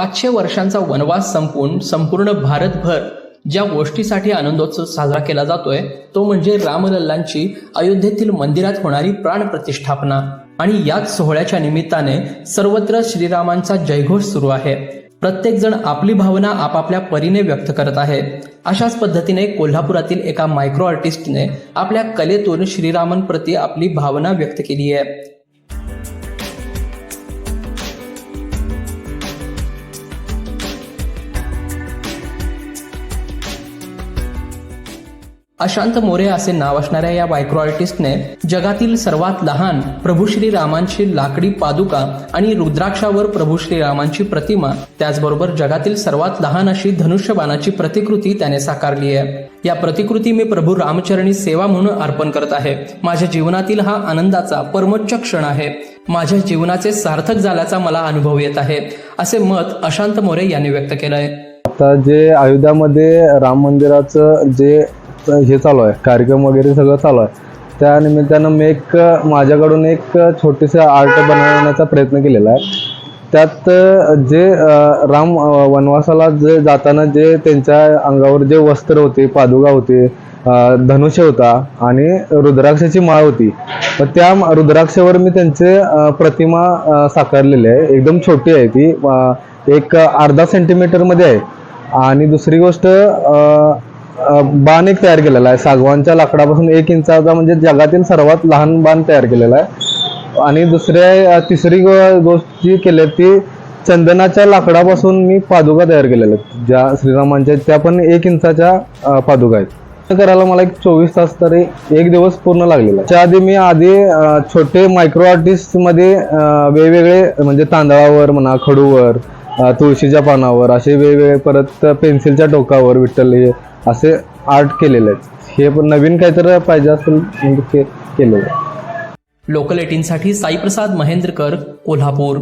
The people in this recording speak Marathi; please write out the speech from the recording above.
पाचशे वर्षांचा वनवास संपून संपूर्ण भारतभर ज्या गोष्टीसाठी आनंदोत्सव साजरा केला जातोय तो म्हणजे रामलल्लांची अयोध्येतील मंदिरात होणारी प्राणप्रतिष्ठापना आणि याच सोहळ्याच्या निमित्ताने सर्वत्र श्रीरामांचा जयघोष सुरू आहे. प्रत्येक जण आपली भावना आपापल्या परीने व्यक्त करत आहे. अशाच पद्धतीने कोल्हापुरातील एका मायक्रो आर्टिस्टने आपल्या कलेतून श्रीरामांप्रती आपली भावना व्यक्त केली आहे. अशांत मोरे असे नाव असणाऱ्या या मायक्रो आर्टिस्टने जगातील सर्वात लहान प्रभू श्रीरामांची लाकडी पादुका आणि रुद्राक्षावर प्रभू श्रीरामांची प्रतिमा त्याचबरोबर जगातील सर्वात लहान अशी धनुष्यबाणाची प्रतिकृती त्याने साकारली आहे. या प्रतिकृती मी प्रभू रामचरणी सेवा म्हणून अर्पण करत आहे. माझ्या जीवनातील हा आनंदाचा परमोच्च क्षण आहे. माझ्या जीवनाचे सार्थक झाल्याचा मला अनुभव येत आहे असे मत अशांत मोरे यांनी व्यक्त केलंय. आता जे अयोध्यामध्ये राम मंदिराचं जे हे चालू आहे. कार्यक्रम वगैरे सगळं चालू आहे. त्या निमित्तानं मी एक माझ्याकडून एक छोटेसे आर्ट बनवण्याचा प्रयत्न केलेला आहे. त्यात जे राम वनवासाला जे जाताना जे त्यांच्या अंगावर जे वस्त्र होते पादुका होते धनुष्य होता आणि रुद्राक्षाची माळ होती. तर त्या रुद्राक्षावर मी त्यांचे प्रतिमा साकारलेली आहे. एकदम छोटी आहे ती. एक अर्धा सेंटीमीटरमध्ये आहे. आणि दुसरी गोष्ट बाण एक तयार केलेला आहे. सागवानच्या लाकडापासून एक इंचाचा म्हणजे जगातील सर्वात लहान बाण तयार केलेला आहे. आणि दुसऱ्या तिसरी गो- गोष्ट जी केली ती चंदनाच्या लाकडापासून मी पादुका तयार केलेल्या आहेत. ज्या श्रीरामांच्या त्या पण एक इंचाच्या पादुका आहेत. करायला मला एक चोवीस तास तरी एक दिवस पूर्ण लागलेला त्या आधी मी आधी छोटे मायक्रो आर्टिस्टमध्ये वेगवेगळे म्हणजे तांदळावर म्हणा खडूवर तुळशीच्या पानावर असे वेगवेगळे परत पेन्सिलच्या टोकावर विठ्ठल असे आर्ट केलेले आहेत. हे पण नवीन काहीतरी पाहिजे असेल म्हणजे केलेलं लोकल एटीनसाठी साईप्रसाद महेंद्रकर कोल्हापूर.